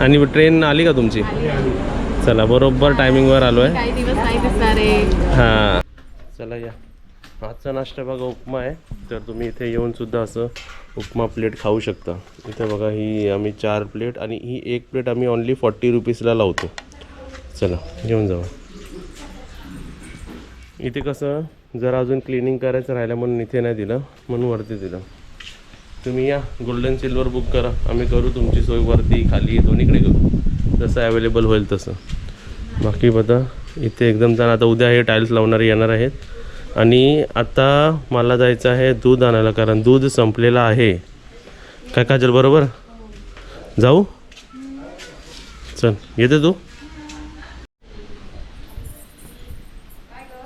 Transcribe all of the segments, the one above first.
आणि ट्रेन आली का तुमची? चला बरोबर टायमिंगवर आलो आहे. हां. चला या. आजचा नाश्ता बघा उपमा आहे. तर तुम्ही इथे येऊन सुद्धा असं उपमा प्लेट खाऊ शकता. इथे बघा ही आम्ही चार प्लेट आणि ही एक प्लेट आम्ही ओन्ली फॉर्टी रुपीजला लावतो. चला घेऊन जाऊ. इथे कसं जरा अजून क्लिनिंग करायचं राहिलं म्हणून इथे नाही दिलं म्हणून वरती दिलं. तुम्ही या. गोल्डन सिल्वर बुक करा. आम्ही करू तुमची सोय वरती खाली दोन्हीकडे करू. जसं अवेलेबल होईल तसं. बाकी बघा इथे एकदम छान आता उद्या हे टाईल्स लावणारे येणार आहेत. आणि आता मला जायचं आहे दूध आणायला कारण दूध संपलेलं आहे. काय काजल बरोबर? जाऊ? चल येते तू?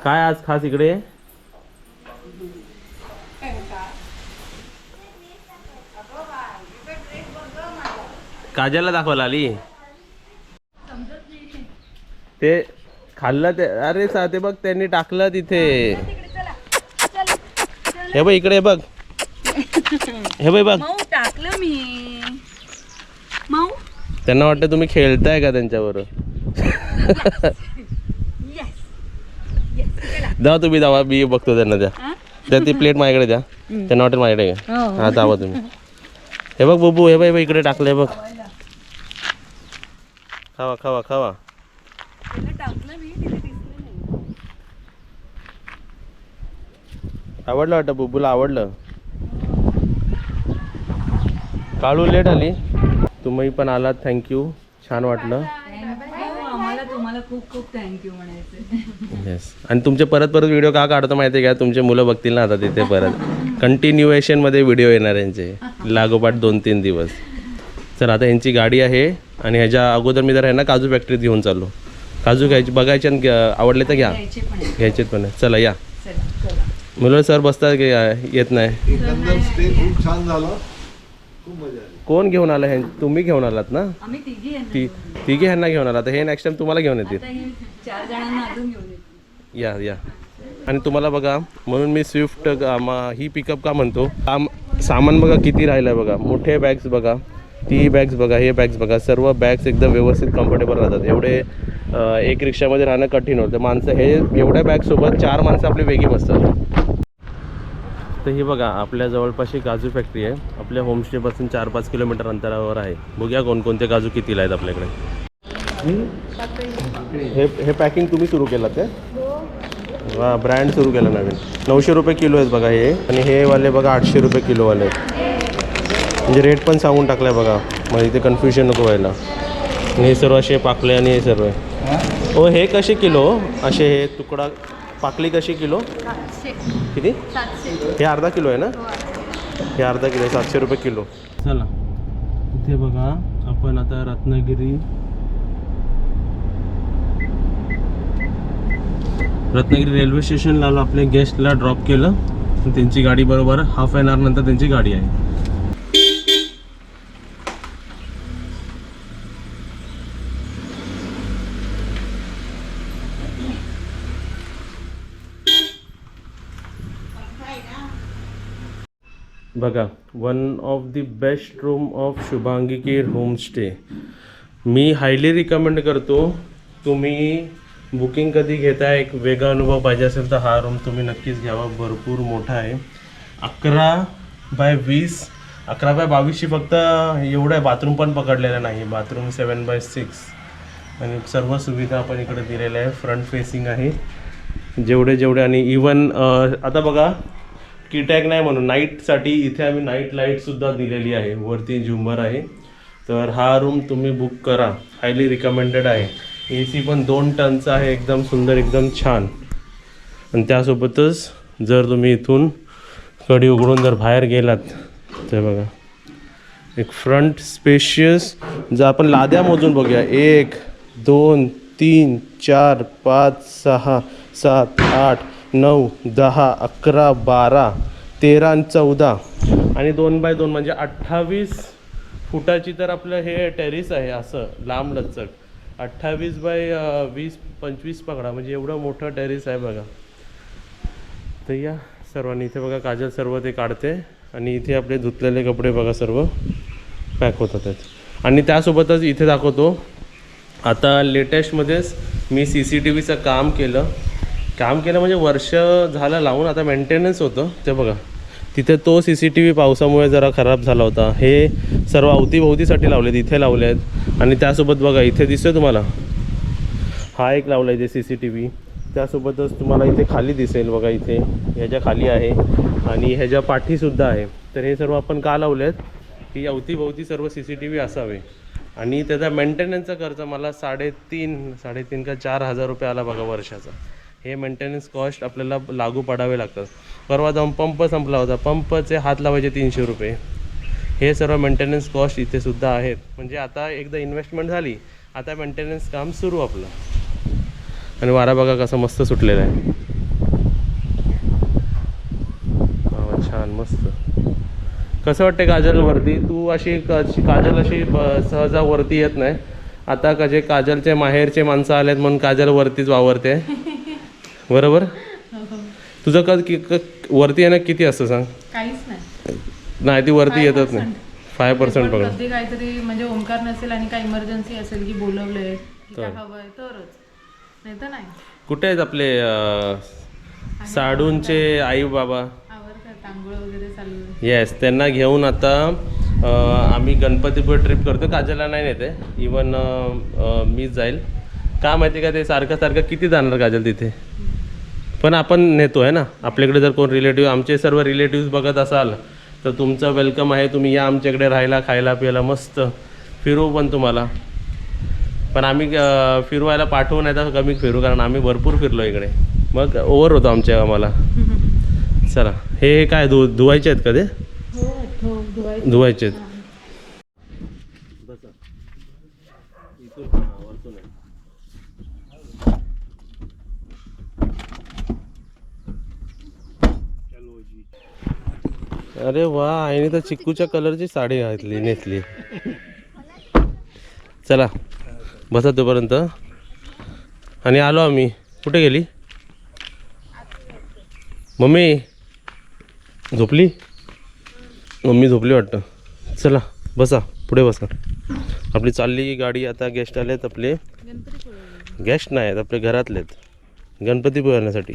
काय आज खास इकडे? काजलला दाखवायला आली. ते खाल्लं ते अरे सा ते बघ त्यांनी टाकलं तिथे. हे बघ इकडे बघ. हे बघ बघ. मऊ टाकलं मी. मऊ? त्यांना वाटतं तुम्ही खेळताय का त्यांच्यावर जावा तुम्ही जावा. मी बघतो त्यांना द्या त्या ती प्लेट माझ्याकडे द्या. त्यांना वाटेल माझ्याकडे घ्या. हा. जावा तुम्ही. हे बघ बुबू हे हे बघ इकडे टाकलंय बघ. खावा खावा खावा. आवडलं वाटतं बुबूला? आवडलं. काळू लेट आली. तुम्ही पण आलात. थँक्यू छान वाटलं. आम्हाला तुम्हाला खूप खूप थँक्यू म्हणायचं येस आणि तुमचे परत परत व्हिडिओ का काढतो माहिती आहे का? तुमचे मुलं बघतील ना आता तिथे परत. कंटिन्युएशनमध्ये व्हिडिओ येणार यांचे. लागोपाठ दोन तीन दिवस. तर आता यांची गाडी आहे आणि ह्याच्या अगोदर मी जर ह्यांना काजू फॅक्टरीत घेऊन चाललो. काजू घ्यायची बघायचे आणि आवडले तर घ्या. यायचे पण आहे चला या. मुलं सर बसतात की या- येत नाही? एकंदर स्टे खूप छान झाला. खूप मजा आली. कोण घेऊन आलं हे तुम्ही घेऊन आलात ना? ती तिघे ह्यांना घेऊन आला. तर हे नेक्स्ट टाइम तुम्हाला घेऊन येतील. आता हे चार जणांना अजून घेऊन येतो या या. आणि तुम्हाला बघा म्हणून मी स्विफ्ट ही पिकअप का म्हणतो? साम सामान बघा किती राहिलं आहे बघा. मोठे बॅग्स बघा. ती बॅग्स बघा हे बॅग्स बघा सर्व बॅग्स एकदम व्यवस्थित कम्फर्टेबल राहतात. एवढे एक रिक्षामध्ये राहणं कठीण होतं. माणसं हे एवढ्या बॅगसोबत चार माणसं आपली वेगळी बसतात. तर ही बघा आपल्या जवळपासची काजू फॅक्टरी आहे. आपल्या होमस्टेपासून चार पाच किलोमीटर अंतरावर आहे. बघूया कोणकोणते काजू कितीला आहेत आपल्याकडे. हे हे पॅकिंग तुम्ही सुरू केलं ते? वा ब्रँड सुरू केला नवीन. नऊशे रुपये किलो आहेत बघा हे. आणि हे वाले बघा आठशे रुपये किलोवाले आहेत म्हणजे रेट पण सांगून टाकलाय बघा. मग इथे कन्फ्युजन नको व्हायला. आणि हे सर्व असे पाकले आणि हे सर्व आहे. हो? हे कसे किलो? असे हे तुकडा पाकली कशी किलो? किती? हे अर्धा किलो आहे ना? हे अर्धा किलो. आहे सातशे रुपये किलो. चला. इथे बघा आपण आता रत्नागिरी रत्नागिरी रेल्वे स्टेशनला आलो आपल्या गेस्टला ड्रॉप केलं. आणि त्यांची गाडी बरोबर हाफ एन आवर नंतर त्यांची गाडी आहे. बघा one of the best room of Shubhangi care homestay me highly recommend करतो तुम्ही बुकिंग कधी घेताय एक वेगळा अनुभव पाहिजे असेल तर हा रूम तुम्ही नक्कीच घ्यावा. भरपूर मोठा आहे. अकरा बाय वीस अकरा बाय बावीसची फक्त एवढं आहे बाथरूम पण पकडलेलं नाही. बाथरूम सेवन बाय सिक्स आणि सर्व सुविधा आपण इकडे दिलेल्या आहे फ्रंट फेसिंग आहे. जेवढे जेवढे आणि इवन आता बघा कीटॅग नाही म्हणून. नाईटसाठी इथे आम्ही नाईट लाईटसुद्धा दिलेली आहे. वरती झुंबर आहे. तर हा रूम तुम्ही बुक करा. हायली रिकमेंडेड आहे. ए सी पण दोन टनचा आहे. एकदम सुंदर एकदम छान. आणि त्यासोबतच जर तुम्ही इथून कडी उघडून जर बाहेर गेलात तर बघा. एक फ्रंट स्पेशियस जर आपण लाद्या मोजून बघूया. एक दोन तीन चार पाच सहा सात आठ नऊ दहा अकरा बारा. तेरा आणि चौदा. आणि दोन बाय दोन म्हणजे अठ्ठावीस फुटाची तर आपलं हे टेरिस आहे असं लांब लचक. अठ्ठावीस बाय वीस पंचवीस पकडा म्हणजे एवढं मोठं टेरिस आहे बघा. तर या सर्वांनी इथे बघा काजल सर्व ते काढते. आणि इथे आपले धुतलेले कपडे बघा सर्व पॅक होतात. आहेत आणि त्यासोबतच इथे दाखवतो आता लेटेस्टमध्येच मी सी सी टी व्हीचं काम केलं. काम केलं म्हणजे वर्ष झालं लावून आता मेंटेनन्स होतं ते बघा. तिथे तो सी सी टी व्ही पावसामुळे जरा खराब झाला होता. हे सर्व अवतीभोवतीसाठी लावलेत इथे लावले आहेत आणि त्यासोबत बघा इथे दिसतोय तुम्हाला? हा एक लावला आहे सी सी टी व्ही. त्यासोबतच तुम्हाला इथे खाली दिसेल बघा इथे. ह्याच्या खाली आहे आणि ह्याच्या पाठीसुद्धा आहे. तर हे सर्व आपण का लावले आहेत की अवतीभोवती सर्व सी सी टी व्ही असावे. आणि त्याचा मेंटेनन्सचा खर्च मला साडेतीन साडेतीन का चार हजार रुपये आला बघा वर्षाचा. हे मेंटेनन्स कॉस्ट आपल्याला लागू पडावे लागतात. परवा जाऊन पंप संपला होता. पंपचे हात लावायचे तीनशे रुपये. हे सर्व मेंटेनन्स कॉस्ट इथे सुद्धा आहेत. म्हणजे आता एकदा इन्व्हेस्टमेंट झाली आता मेंटेनन्स काम सुरू आपलं. आणि वारा बघा कसं मस्त सुटलेला आहे. छान मस्त. कसं वाटते काजलवरती तू अशी काजल अशी ब- सहजा वरती येत नाही. आता कसे काजलचे माहेरचे माणसं आलेत म्हणून काजलवरतीच वावरते. बरोबर? तुझं क कि- क- वरती येणं किती असतं सांग? काहीच नाही. नाही ती वरती येतच नाही. फाय पर्सेंट पण बघा कधी काहीतरी म्हणजे ओंकार नसेल आणि काही इमर्जन्सी असेल की बोलवलंय की काय हवंय तरच. नाही तर नाही. कुठे आहेत आपले अं, साडूंचे आई बाबा आवडतात तांदूळ वगैरे चालू आहे. येस त्यांना घेऊन आता अं, आम्ही गणपतीपुळे ट्रिप करतो काजलला नाही नेते. इवन मीच जाईल. का माहिती का ते सारखं सारखं किती जाणार काजल तिथे? पण आपण नेतो आहे ना? आपल्याकडे जर कोण रिलेटिव्ह आमचे सर्व रिलेटिव्ह बघत असाल तर तुमचं वेलकम आहे. तुम्ही या आमच्याकडे राहायला खायला प्यायला मस्त फिरू पण तुम्हाला. पण आम्ही फिरवायला पाठवू नाही तर कमी फिरू कारण आम्ही भरपूर फिरलो इकडे. मग ओव्हर होतो आमच्या आम्हाला चला. हे काय धु धुवायचे आहेत का ते? हो हो धुवायचे आहेत इथून हा, वरतून आहे. अरे वा आईने तर चिक्कूच्या कलरची साडी घातली नेसली. चला बसा तोपर्यंत. आणि आलो आम्ही. कुठे गेली? मम्मी झोपली? मम्मी झोपली वाटतं. चला बसा पुढे बसा. आपली चालली गाडी आता गेस्ट आलेत आपले. गेस्ट नाही आहेत आपले घरातलेत. गणपती आणण्यासाठी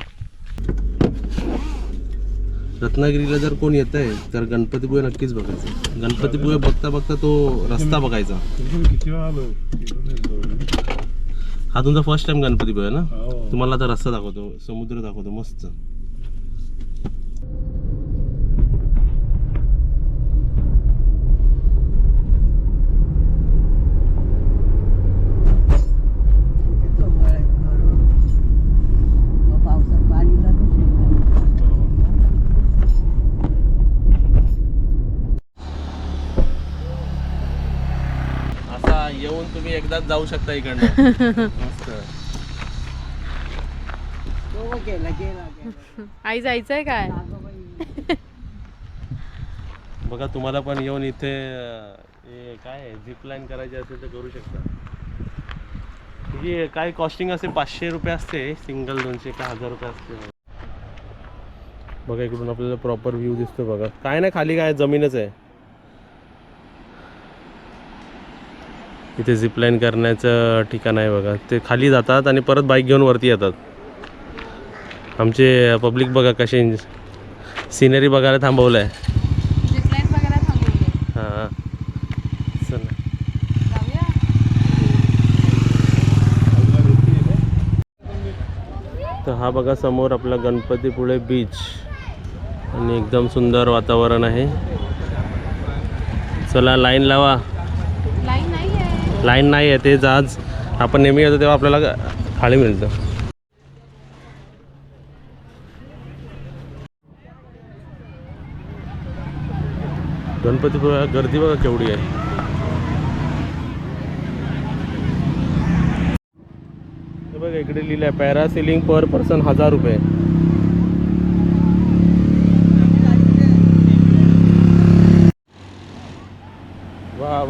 रत्नागिरीला जर कोण येत आहे तर गणपतीपुळे नक्कीच बघायचं. गणपतीपुळे बघता बघता तो रस्ता बघायचा. हा तुमचा फर्स्ट टाइम गणपतीपुळे ना? तुम्हाला आता रस्ता दाखवतो समुद्र दाखवतो मस्त पावसात पाणी असा येऊन तुम्ही एकदाच जाऊ शकता इकडनं. आई जायचंय काय? बघा तुम्हाला पण येऊन इथे हे काय झिप लाईन करायची असेल तर करू शकता. ही काय कॉस्टिंग असते पाचशे रुपये असते सिंगल दोनशे का हजार रुपये असते. बघा इकडून आपल्याला प्रॉपर व्ह्यू दिसतो बघा. काय नाही खाली काय जमीनच आहे. इथे झिप लाईन करण्याचं ठिकाण आहे बघा. ते खाली जातात आणि परत बाईक घेऊन वरती येतात. आमचे पब्लिक बघा कसे सिनरी बघायला थांबवलं आहे हां तर हा बघा समोर आपला गणपतीपुळे बीच आणि एकदम सुंदर वातावरण आहे. चला लाईन लावा. लाईन नाही आहे ते जहाज आपण नेहमी येतो तेव्हा आपल्याला खाली मिळतं. गणपती गर्दी बघा केवढी आहे. बघा इकडे लिहिलं आहे पॅरासिलिंग पर पर्सन हजार रुपये.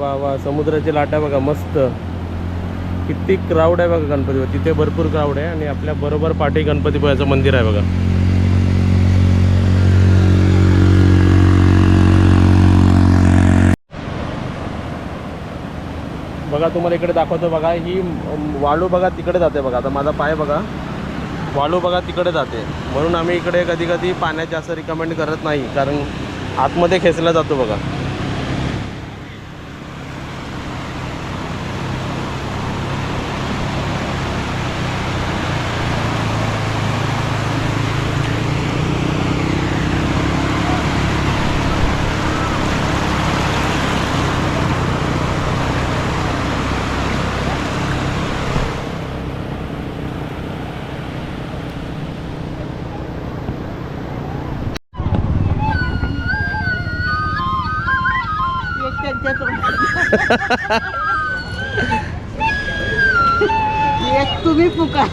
वा वा वा समुद्राची लाटा बघा मस्त. किती क्राऊड आहे बघा गणपती तिथे भरपूर क्राऊड आहे आणि आपल्या बरोबर पाठी गणपतीपुळ्याचं मंदिर आहे बघा. बघा तुम्हाला इकडे दाखवतो बघा. ही वाळू बघा तिकडे जाते बघा. आता माझा पाय बघा. वाळू बघा तिकडे जाते. म्हणून आम्ही इकडे कधी कधी पाण्यात असं रिकमेंड करत नाही कारण आतमध्ये खेचला जातो बघा. तुम्ही पुकार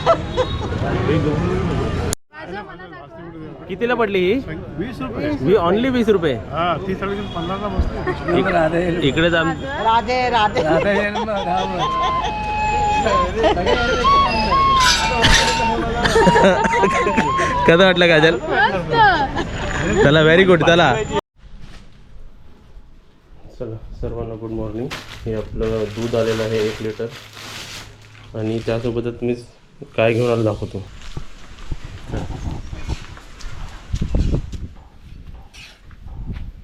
कितीला पडली ही? वीस रुपये. वी ऑनली वीस रुपये. हा ती सगळी पन्नासला बसते इक- इकडे जा राधे राधे. कसं वाटलं काजल चला व्हेरी गुड चला. चला सर्वांना गुड मॉर्निंग हे आपलं दूध आलेलं आहे एक लिटर आणि त्यासोबतच मी काय घेऊन आलं दाखवतो.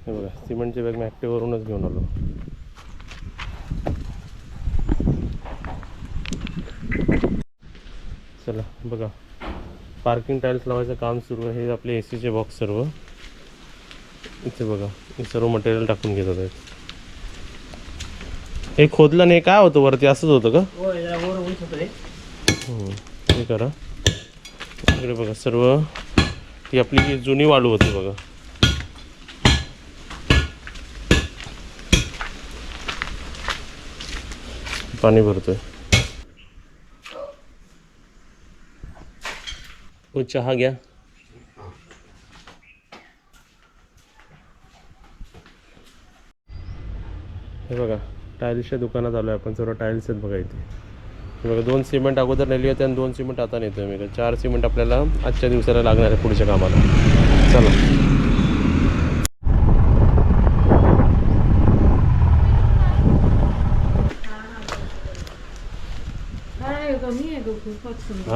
हे बघा सिमेंटचे बॅग मी ॲक्टिववरूनच घेऊन आलो. चला बघा. पार्किंग टाईल्स लावायचं काम सुरू आहे. हे आपले ए सीचे बॉक्स सर्व. इथे बघा हे सर्व मटेरियल टाकून घेतात आहेत. हे खोदलं नाही काय होतं वरती? असंच होतं का? हे करा. इकडे बघा सर्व. ही आपली जी जुनी वाळू होती बघा. पाणी भरतोय. हो चहा घ्या. हे बघा. टाईल्सच्या दुकानात आलो आहे आपण. सर्व टाईल्स आहेत बघा इथे. बघा दोन सिमेंट अगोदर नेली होती आणि दोन सिमेंट आता नेतोय मी. चार सिमेंट आपल्याला आजच्या दिवसाला लागणार आहे पुढच्या कामाला. चला.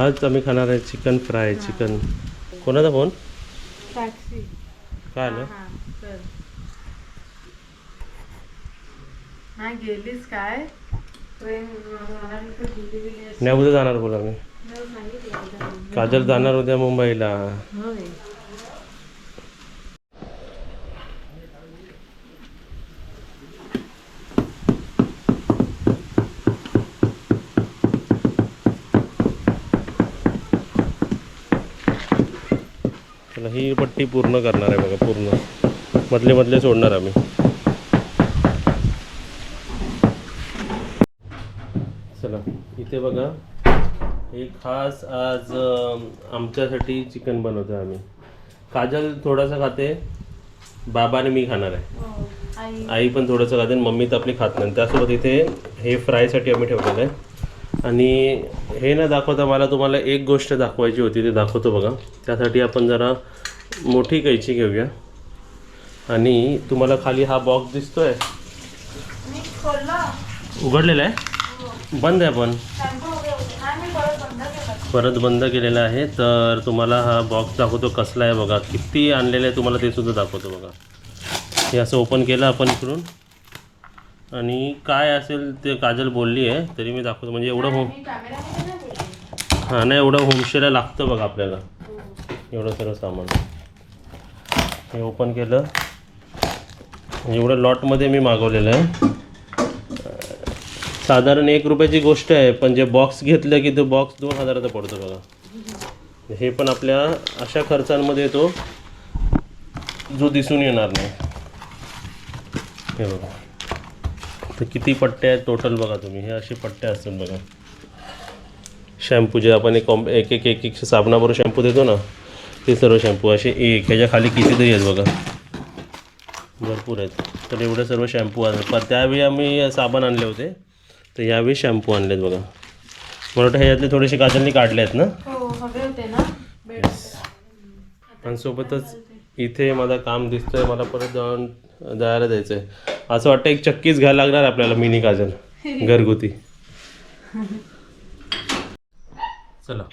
आज आम्ही खाणार आहे चिकन फ्राय चिकन. कोणाचा फोन? काय आलं? हा गेलीस काय? ट्रेन नाही उद्या जाणार बोला मी. काजल जाणार उद्या मुंबईला. होय. चला ही पट्टी पूर्ण करणार आहे बघा पूर्ण. मधले मधले सोडणार आम्ही चला इथे बघा एक खास आज आमच्यासाठी चिकन बनवतो आम्ही. काजल थोडासा खाते बाबा आणि मी खाणार आहे. हो. आई. पण थोडंसं खाते आणि मम्मी तर आपली खात नाही. त्यासोबत इथे हे फ्रायसाठी आम्ही ठेवलेलं आहे. आणि हे न दाखवता मला तुम्हाला एक गोष्ट दाखवायची होती ते दाखवतो बघा. त्यासाठी आपण जरा मोठी कैची घेऊया. आणि तुम्हाला खाली हा बॉक्स दिसतोय. उघडलेला आहे? बंद आहे पण. परत बंद केलेला आहे. तर तुम्हाला हा बॉक्स दाखवतो कसला आहे बघा. किती आणलेलं आहे तुम्हाला ते सुद्धा दाखवतो बघा. हे असं ओपन केलं आपण इकडून. आणि काय असेल ते काजल बोलली आहे तरी मी दाखवतो. म्हणजे एवढं होम हां नाही एवढं होमस्टेला लागतं बघा आपल्याला. एवढं सर्व सामान. हे ओपन केलं. एवढं लॉटमध्ये मी मागवलेलं आहे. साधारण एक रुपयाची गोष्ट आहे पण जे बॉक्स घेतलं की तो बॉक्स दोन हजाराचा पडतो बघा. हे पण आपल्या अशा खर्चांमध्ये येतो जो दिसून येणार नाही. हे बघा. तर किती पट्टे आहेत टोटल बघा तुम्ही. हे असे पट्टे असतात बघा. शॅम्पू जे आपण एक कॉम्प एक एक एक एक साबणाबरोबर शॅम्पू देतो ना ते सर्व शॅम्पू असे एक ह्याच्या खाली कितीतरी आहेत बघा. भरपूर आहेत. तर एवढे सर्व शॅम्पू आहेत पण त्यावेळी आम्ही साबण आणले होते. तर यावेळी शॅम्पू आणलेत बघा. मला वाटतं ह्याच्यातले थोडेसे काजलनी काढले आहेत ना? हो हवे होते ना. बेड आणि सोबतच इथे माझं काम दिसतंय मला परत जाऊन जायला जायचं आहे असं वाटतं एक चक्कीच घ्यायला लागणार आपल्याला मिनी काजल घरगुती. चला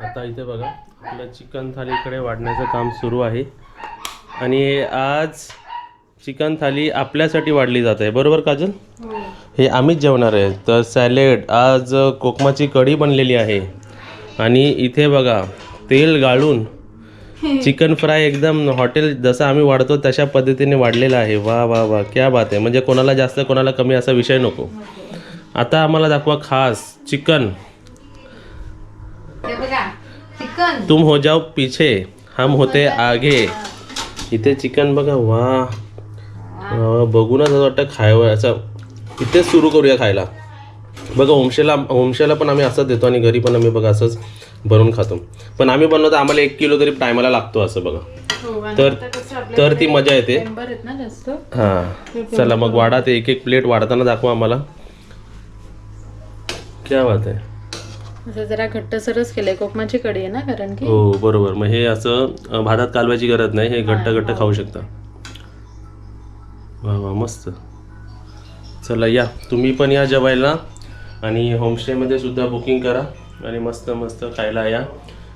आता इथे बघा आपलं चिकन थालीकडे वाढण्याचं काम सुरू आहे. आणि आज चिकन थाली आपल्यासाठी वाढली जात. आहे बरोबर काजल? हे आम्हीच जेवणार आहे. तर सॅलेड आज कोकमाची कढी बनलेली आहे. आणि इथे बघा तेल गाळून चिकन फ्राय एकदम हॉटेल जसं आम्ही वाढतो तशा पद्धतीने वाढलेलं आहे. वा वा वा क्या बात आहे. म्हणजे कोणाला जास्त कोणाला कमी असा विषय नको. आता आम्हाला दाखवा खास चिकन. तुम हो जाओ पीछे हम होते आगे. इथे चिकन बघा वा, बघूनच असं वाटतं खायवं असं इथेच सुरू करूया खायला. बघा होमशेला होमशेला पण आम्ही असंच देतो आणि घरी पण आम्ही बघा असंच बनवून खातो. पण आम्ही बनवतो आम्हाला एक किलो तरी टायमाला लागतो असं बघा. हो तर तर ती मजा येते. हां. चला मग वाढा ते एक एक प्लेट वाढताना दाखवा आम्हाला. क्या बात आहे. असं जरा घट्टसरच केलंय कोकमाची कढी आहे ना कारण की? हो बरोबर. मग हे असं भातात कालवायची गरज नाही हे घट्ट घट्ट खाऊ शकता. वा वा मस्त. चला या. तुम्ही पण या जेवायला आणि होमस्टेमध्ये सुद्धा बुकिंग करा आणि मस्त मस्त खायला या.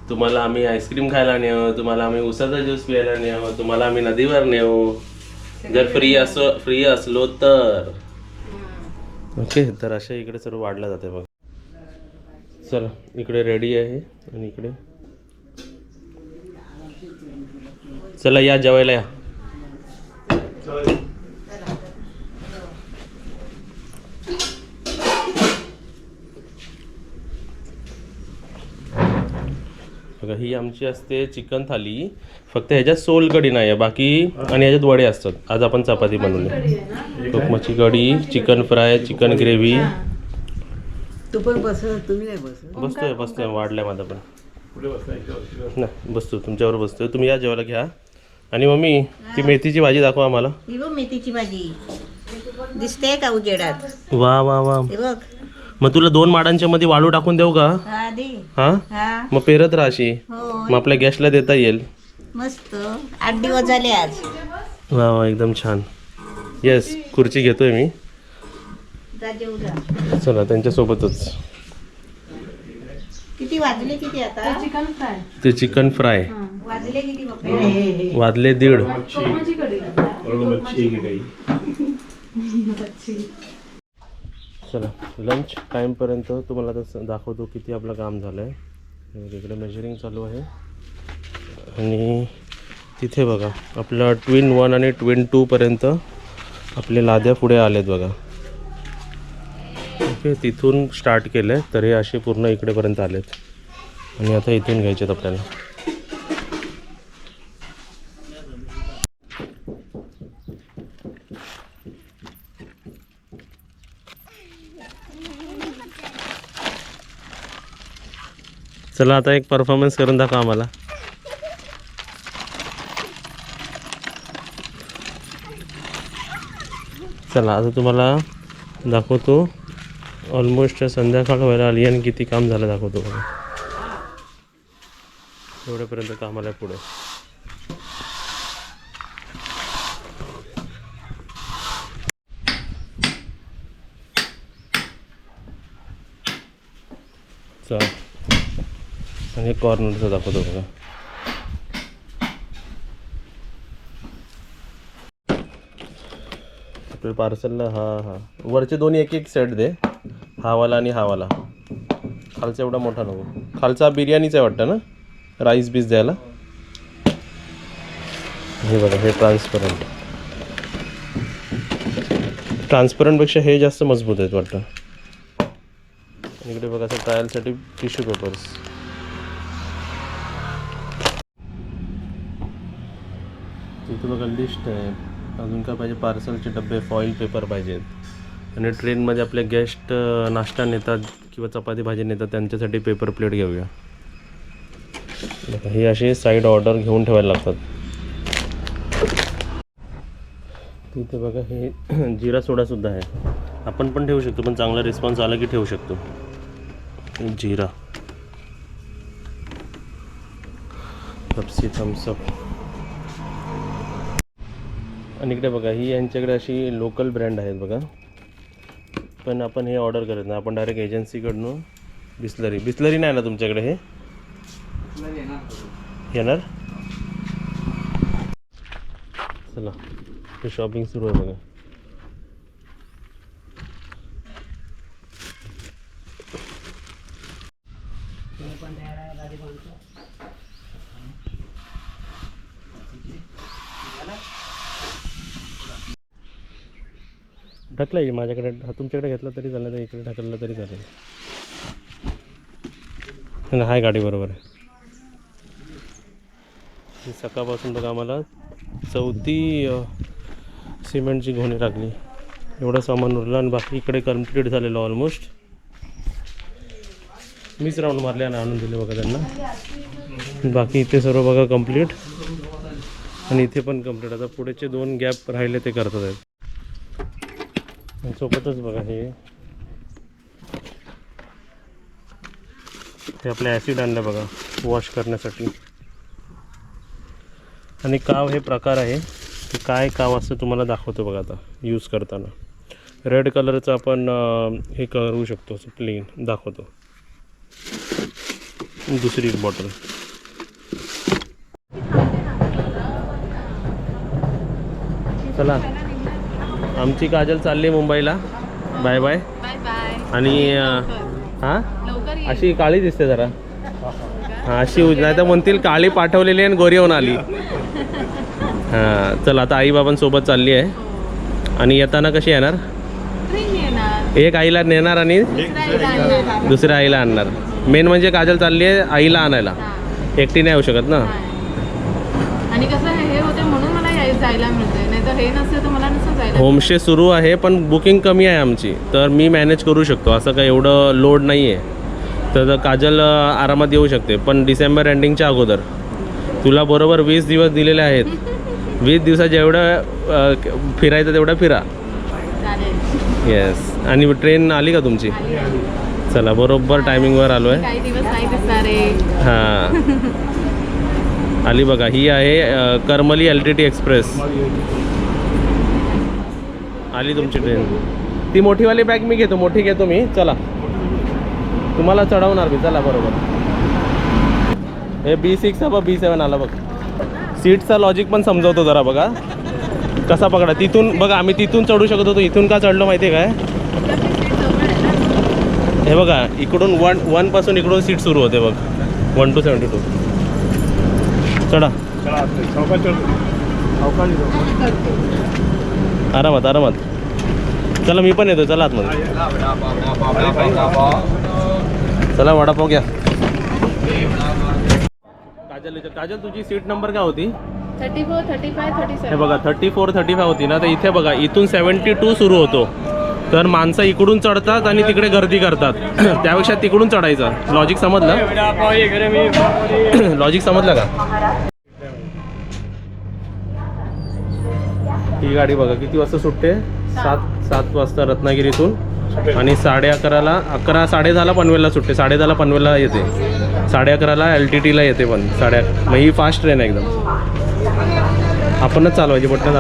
तुम्हाला आम्ही आईस्क्रीम खायला नेऊ तुम्हाला आम्ही उसाचा ज्यूस प्यायला नेऊ तुम्हाला आम्ही नदीवर नेऊ. जर फ्री असो फ्री असलो तर. ओके तर अशा इकडे सर्व वाढलं जाते बघ. चला इकडे रेडी आहे आणि इकडे. चला या जेवायला या. बघा ही आमची असते चिकन थाली. फक्त ह्याच्यात सोल कढी नाही आहे बाकी आणि ह्याच्यात वडे असतात. आज आपण चपाती बनवली. कोकमाची कढी चिकन फ्राय चिकन ग्रेव्ही. तू पण बस तुम्ही नाही बस. बसतोय बसतोय वाढलाय माझा पण. नाही बसतो तुमच्यावर बसतोय. तुम्ही या जेवायला घ्या. आणि मम्मी ती मेथीची भाजी दाखवा आम्हाला. ही बघ मेथीची भाजी. दिसते का उजेडात? वा वा वा. हे बघ. मग तुला दोन माडांच्या मध्ये वाळू टाकून देऊ का? हा दे. हा? हा. मग पेरत राहशी हो मग आपल्या गॅसला देता येईल. मस्त. आठ दिवस झाले आज. वा वा एकदम छान. येस खुर्ची घेतोय मी. जा जेऊ जा. चला त्यांच्यासोबतच. किती वाजले किती आता? Chicken fry. ते चिकन फ्राय. वाजले किती बघ वाजले दीड. कढी चला लंच टाईमपर्यंत तुम्हाला तसं दाखवतो किती आपलं काम झालं आहे इकडे मेजरिंग चालू आहे. आणि तिथे बघा आपलं ट्विन वन आणि ट्विन टूपर्यंत आपले लाद्या पुढे आलेत बघा. ओके तिथून स्टार्ट केलं आहे तर हे असे पूर्ण इकडेपर्यंत आलेत. आणि आता इथून घ्यायचे आहेत आपल्याला. चला आता एक परफॉर्मन्स करून दाखवा आम्हाला. चला आता तुम्हाला दाखवतो. ऑलमोस्ट संध्याकाळ व्हायला आली आणि किती काम झालं दाखवतो एवढ्यापर्यंत कामाला आहे पुढे. चला. आणि कॉर्नरचं दाखवतो बघा. आपल्या पार्सलला हा हा. वरचे दोन्ही एक एक सेट दे. हावाला आणि हावाला. खालचा एवढा मोठा नको. खालचा बिर्याणीचा आहे वाटतं ना? राईस बीस द्यायला. हे बघा हे ट्रान्सपरंट ट्रान्सपरंटपेक्षा हे जास्त मजबूत आहेत वाटतं. इकडे बघा असं ट्रायलसाठी टिश्यू पेपर्स तिथे बघा लिस्ट आहे. अजून काय पाहिजे? पार्सलचे डबे फॉईल पेपर पाहिजेत. आणि ट्रेनमध्ये आपले गेस्ट नाश्ता नेतात किंवा चपाती भाजी नेतात त्यांच्यासाठी पेपर प्लेट घेऊया. हे असे साईड ऑर्डर घेऊन ठेवायला लागतात. तिथे बघा हे जिरा सोडासुद्धा आहे. आपण पण ठेवू शकतो पण चांगला रिस्पॉन्स आला की ठेवू शकतो. जिरा. थम्सअप आणि इकडे बघा ही यांच्याकडे अशी लोकल ब्रँड आहेत बघा. पण आपण हे ऑर्डर करत नाही. आपण डायरेक्ट एजन्सीकडनं बिस्लरी. बिस्लरी नाही ना तुमच्याकडे हे? येणार? चला हे शॉपिंग सुरू आहे बघा. ढकलाय माझ्याकडे? तुमच्याकडे घेतला तरी चालेल इकडे ढकलला तरी चालेल. आहे हाय गाडी बरोबर आहे. सकाळपासून बघा आम्हाला चौथी सिमेंटची घोणी लागली. एवढं सामान उरलं आणि बाकी इकडे कंप्लीट झालेलं ऑलमोस्ट मीच राऊंड मारले आणि आणून दिले बघा त्यांना. बाकी इथे सर्व बघा कंप्लीट आणि इथे पण कंप्लीट आता पुढेचे दोन गॅप राहिले ते करतात. सोबतच बघा हे. ते आपलं ॲसिड आणलं बघा वॉश करण्यासाठी. आणि काव हे प्रकार आहे ते काय काव असतं तुम्हाला दाखवतो बघा आता यूज करताना. रेड कलरचं आपण हे करू शकतो प्लेन दाखवतो. दुसरी एक बॉटल चला. आमची काजल चालली आहे मुंबईला. Bye bye. Bye bye. आणि हां? अशी काळी दिसते जरा. हा अशी नाही तर म्हणतील काळी पाठवलेली आणि गोरी होऊन आली. हां चल आता आई बाबांसोबत चालली आहे. आणि येताना कशी येणार? एक आईला नेणार आणि दुसऱ्या आईला आणणार. मेन म्हणजे काजल चालली आहे आईला आणायला. हा. एकटी नाही येऊ शकत ना. आणि कसं हे होते म्हणून मला जायला तर हे नसतं तर मला नसतं जायला. होमस्टे सुरू आहे पण बुकिंग कमी आहे आमची. तर मी मॅनेज करू शकतो. असं काय एवढं लोड नाही आहे तर काजल आरामात येऊ शकते. पण डिसेंबर एंडिंगच्या अगोदर. तुला बरोबर वीस दिवस दिलेले आहेत. वीस दिवसात जेवढं फिरायचं तेवढं फिरा. येस आणि ट्रेन आली का तुमची. चला बरोबर टायमिंगवर आलो आहे काही हां. आली बघा ही आहे Karmali L T T express आली तुमची ट्रेन ती मोठीवाली बॅग मी घेतो मोठी घेतो मी. चला. तुम्हाला चढवणार मी. चला बरोबर. हे बी सिक्स बघ बी सेवन आला बघ. सीटचा लॉजिक पण समजवतो जरा बघा. कसा पकडा. तिथून बघा आम्ही तिथून चढू शकत होतो. इथून का चढलो माहिती आहे काय? हे बघा इकडून वन वनपासून इकडून सीट सुरू होते बघ. वन टू सेवन्टी टू चढा. आरामात आरामात. चला मी पण येतो. चला आतमध्ये. चला वडापाव घ्या. काजल काजल तुझी सीट नंबर काय होती? Thirty four thirty five thirty हे बघा थर्टी फोर थर्टी फाय होती ना तर इथे बघा इथून सेवन्टी टू सुरू होतो. तर माणसं इकडून चढतात आणि तिकडे गर्दी करतात. त्यापेक्षा तिकडून चढायचं. लॉजिक समजलं? लॉजिक समजलं का? ही गाडी बघा किती वाजता सुटते? सात सात वाजता रत्नागिरीतून आणि साडे अकराला अकरा साडे दहाला पनवेलला सुटते. साडे दहाला पनवेलला येते. साडे अकराला एल टी टीला येते पण. साडे अकरा मग ही फास्ट ट्रेन आहे एकदम. आपणच चालवायची बटन